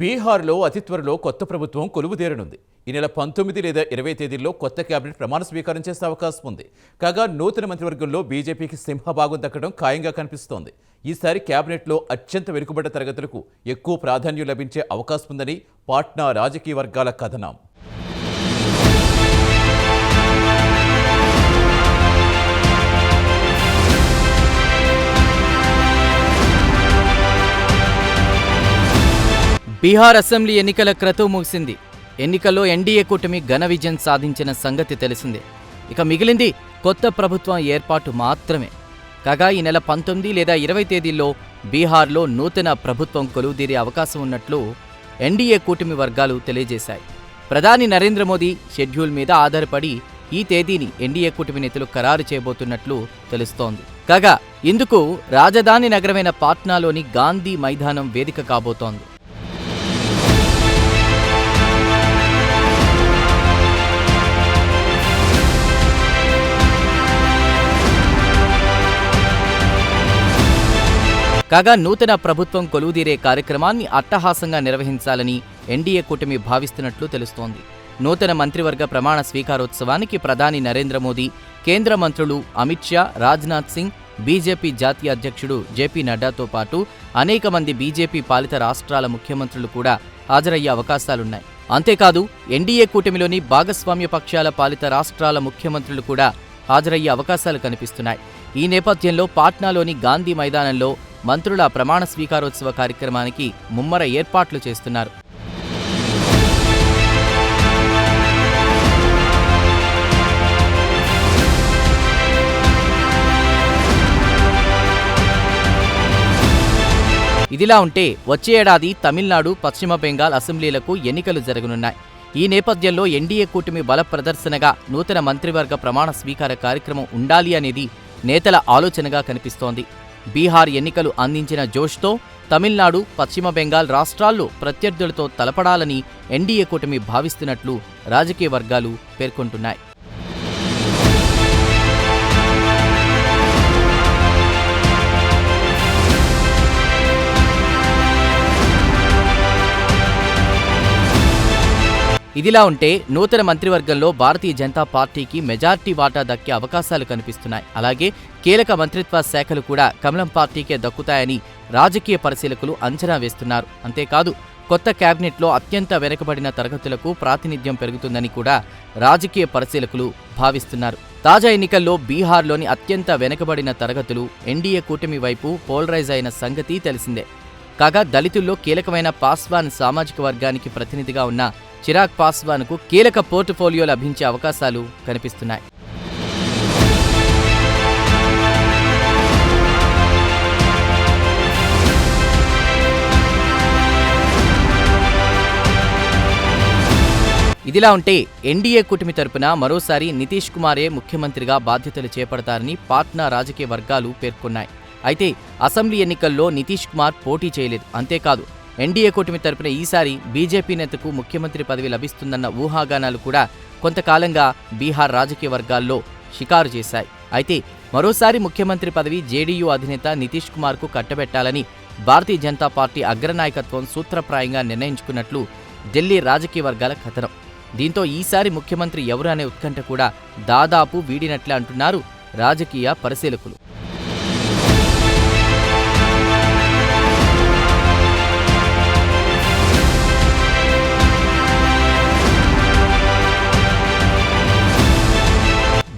బీహార్లో అతి త్వరలో కొత్త ప్రభుత్వం కొలువుదేరనుంది ఈ నెల పంతొమ్మిది లేదా ఇరవై తేదీల్లో కొత్త కేబినెట్ ప్రమాణ స్వీకారం చేసే అవకాశం ఉంది. కాగా నూతన మంత్రివర్గంలో బీజేపీకి సింహభాగం దక్కడం ఖాయంగా కనిపిస్తోంది. ఈసారి కేబినెట్లో అత్యంత వెనుకబడ్డ తరగతులకు ఎక్కువ ప్రాధాన్యం లభించే అవకాశం ఉందని పాట్నా రాజకీయ వర్గాల కథనం. బీహార్ అసెంబ్లీ ఎన్నికల క్రతువు ముగిసింది. ఎన్నికల్లో ఎన్డీఏ కూటమి ఘన విజయం సాధించిన సంగతి తెలిసిందే. ఇక మిగిలింది కొత్త ప్రభుత్వం ఏర్పాటు మాత్రమే. కాగా ఈ నెల పంతొమ్మిది లేదా ఇరవై తేదీల్లో బీహార్లో నూతన ప్రభుత్వం కొలువుదీరే అవకాశం ఉన్నట్లు ఎన్డీఏ కూటమి వర్గాలు తెలియజేశాయి. ప్రధాని నరేంద్ర మోదీ షెడ్యూల్ మీద ఆధారపడి ఈ తేదీని ఎన్డీఏ కూటమి నేతలు ఖరారు చేయబోతున్నట్లు తెలుస్తోంది. కాగా ఇందుకు రాజధాని నగరమైన పాట్నాలోని గాంధీ మైదానం వేదిక కాబోతోంది. కాగా నూతన ప్రభుత్వం కొలువుదీరే కార్యక్రమాన్ని అట్టహాసంగా నిర్వహించాలని ఎన్డీఏ కూటమి భావిస్తున్నట్లు తెలుస్తోంది. నూతన మంత్రివర్గ ప్రమాణ స్వీకారోత్సవానికి ప్రధాని నరేంద్ర మోదీ కేంద్ర మంత్రులు అమిత్ షా రాజ్నాథ్ సింగ్ బీజేపీ జాతీయ అధ్యక్షుడు జేపీ నడ్డాతో పాటు అనేక మంది బీజేపీ పాలిత రాష్ట్రాల ముఖ్యమంత్రులు కూడా హాజరయ్యే అవకాశాలున్నాయి. అంతేకాదు ఎన్డీఏ కూటమిలోని భాగస్వామ్య పక్షాల పాలిత రాష్ట్రాల ముఖ్యమంత్రులు కూడా హాజరయ్యే అవకాశాలు కనిపిస్తున్నాయి. ఈ నేపథ్యంలో పాట్నాలోని గాంధీ మైదానంలో మంత్రుల ప్రమాణ స్వీకారోత్సవ కార్యక్రమానికి ముమ్మర ఏర్పాట్లు చేస్తున్నారు. ఇదిలా ఉంటే వచ్చే ఏడాది తమిళనాడు పశ్చిమ బెంగాల్ అసెంబ్లీలకు ఎన్నికలు జరగనున్నాయి. ఈ నేపథ్యంలో ఎన్డీఏ కూటమి బల ప్రదర్శనగా నూతన మంత్రివర్గ ప్రమాణ స్వీకార కార్యక్రమం ఉండాలి అనేది నేతల ఆలోచనగా కనిపిస్తోంది. బీహార్ ఎన్నికలు అందించిన జోష్తో తమిళనాడు పశ్చిమ బెంగాల్ రాష్ట్రాల్లో ప్రత్యర్థులతో తలపడాలని ఎన్డీఏ కూటమి భావిస్తున్నట్లు రాజకీయ వర్గాలు పేర్కొంటున్నాయి. ఇదిలా ఉంటే నూతన మంత్రివర్గంలో భారతీయ జనతా పార్టీకి మెజార్టీ వాటా దక్కే అవకాశాలు కనిపిస్తున్నాయి. అలాగే కీలక మంత్రిత్వ శాఖలు కూడా కమలం పార్టీకే దక్కుతాయని రాజకీయ పరిశీలకులు అంచనా వేస్తున్నారు. అంతేకాదు కొత్త కేబినెట్లో అత్యంత వెనుకబడిన తరగతులకు ప్రాతినిధ్యం పెరుగుతుందని కూడా రాజకీయ పరిశీలకులు భావిస్తున్నారు. తాజా ఎన్నికల్లో బీహార్లోని అత్యంత వెనుకబడిన తరగతులు ఎన్డీఏ కూటమి వైపు పోలరైజ్ అయిన సంగతి తెలిసిందే. కాగా దళితుల్లో కీలకమైన పాస్వాన్ సామాజిక వర్గానికి ప్రతినిధిగా ఉన్న చిరాగ్ పాస్వాన్కు కీలక పోర్టుఫోలియో లభించే అవకాశాలు కనిపిస్తున్నాయి. ఇదిలా ఉంటే ఎన్డీఏ కూటమి తరపున మరోసారి నితీష్ కుమారే ముఖ్యమంత్రిగా బాధ్యతలు చేపడతారని పాట్నా రాజకీయ వర్గాలు పేర్కొన్నాయి. అయితే అసెంబ్లీ ఎన్నికల్లో నితీష్ కుమార్ పోటీ చేయలేదు. అంతేకాదు ఎన్డీఏ కూటమి తరపున ఈసారి బీజేపీ నేతకు ముఖ్యమంత్రి పదవి లభిస్తుందన్న ఊహాగానాలు కూడా కొంతకాలంగా బీహార్ రాజకీయ వర్గాల్లో షికారు చేశాయి. అయితే మరోసారి ముఖ్యమంత్రి పదవి జేడీయూ అధినేత నితీష్ కుమార్కు కట్టబెట్టాలని భారతీయ జనతా పార్టీ అగ్రనాయకత్వం సూత్రప్రాయంగా నిర్ణయించుకున్నట్లు ఢిల్లీ రాజకీయ వర్గాల కథనం. దీంతో ఈసారి ముఖ్యమంత్రి ఎవరు అనే ఉత్కంఠ కూడా దాదాపు వీడినట్లే అంటున్నారు రాజకీయ పరిశీలకులు.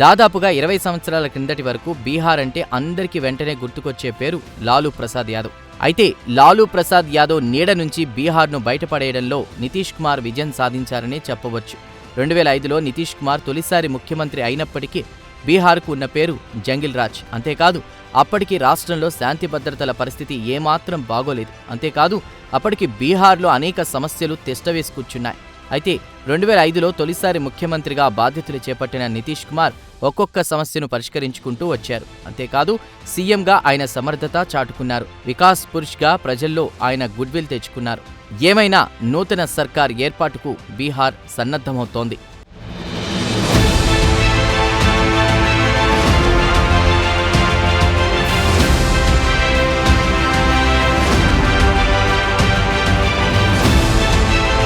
దాదాపుగా ఇరవై సంవత్సరాల క్రిందటి వరకు బీహార్ అంటే అందరికీ వెంటనే గుర్తుకొచ్చే పేరు లాలూ ప్రసాద్ యాదవ్. అయితే లాలూ ప్రసాద్ యాదవ్ నీడ నుంచి బీహార్ను బయటపడేయడంలో నితీష్ కుమార్ విజయం సాధించారనే చెప్పవచ్చు. రెండు వేల ఐదులో నితీష్ కుమార్ తొలిసారి ముఖ్యమంత్రి అయినప్పటికీ బీహార్కు ఉన్న పేరు జంగిల్ రాజ్. అంతేకాదు అప్పటికి రాష్ట్రంలో శాంతి భద్రతల పరిస్థితి ఏమాత్రం బాగోలేదు. అంతేకాదు అప్పటికి బీహార్లో అనేక సమస్యలు తెష్టవేసుకూర్చున్నాయి అయితే రెండు వేల ఐదులో తొలిసారి ముఖ్యమంత్రిగా బాధ్యతలు చేపట్టిన నితీష్ కుమార్ ఒక్కొక్క సమస్యను పరిష్కరించుకుంటూ వచ్చారు. అంతేకాదు సీఎంగా ఆయన సమర్థత చాటుకున్నారు. వికాస్ పురుష్గా ప్రజల్లో ఆయన గుడ్విల్ తెచ్చుకున్నారు. ఏమైనా నూతన సర్కార్ ఏర్పాటుకు బీహార్ సన్నద్ధమవుతోంది.